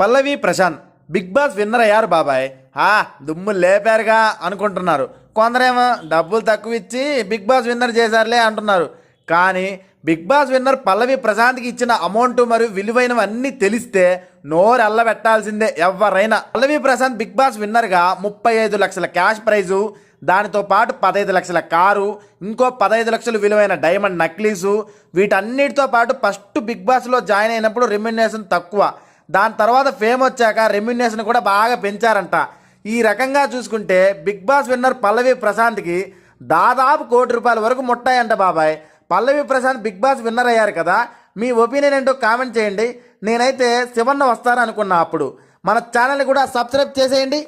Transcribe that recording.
Pallavi Prashanth Bigg Boss winner అయ్యారు బాబాయ్. ఆ దుమ్ము లేపారుగా అనుకుంటున్నారు. కొందరేమో డబ్బులు తక్కువ ఇచ్చి బిగ్ బాస్ విన్నర్ చేశారులే అంటున్నారు. కానీ బిగ్ బాస్ విన్నర్ పల్లవి ప్రశాంత్కి ఇచ్చిన అమౌంట్ మరియు విలువైనవన్నీ తెలిస్తే నోరు అల్లబెట్టాల్సిందే ఎవరైనా. పల్లవి ప్రశాంత్ బిగ్ బాస్ విన్నర్గా ముప్పై ఐదు లక్షల క్యాష్ ప్రైజు దానితో పాటు పదహైదు లక్షల కారు ఇంకో పదహైదు లక్షలు విలువైన డైమండ్ నక్లీసు వీటన్నిటితో పాటు ఫస్ట్ బిగ్ బాస్లో జాయిన్ అయినప్పుడు రెమ్యునేషన్ తక్కువ. దాని తర్వాత ఫేమ్ వచ్చాక రెమ్యునేషన్ కూడా బాగా పెంచారంట. ఈ రకంగా చూసుకుంటే బిగ్ బాస్ విన్నర్ పల్లవి ప్రశాంత్కి దాదాపు కోటి రూపాయల వరకు ముట్టాయంట బాబాయ్. Pallavi Prashanth Bigg Boss winner అయ్యారు కదా. మీ ఒపీనియన్ ఏంటో కామెంట్ చేయండి. నేనైతే శివన్న వస్తారనుకున్నా అప్పుడు. మన ఛానల్ని కూడా సబ్స్క్రైబ్ చేసేయండి.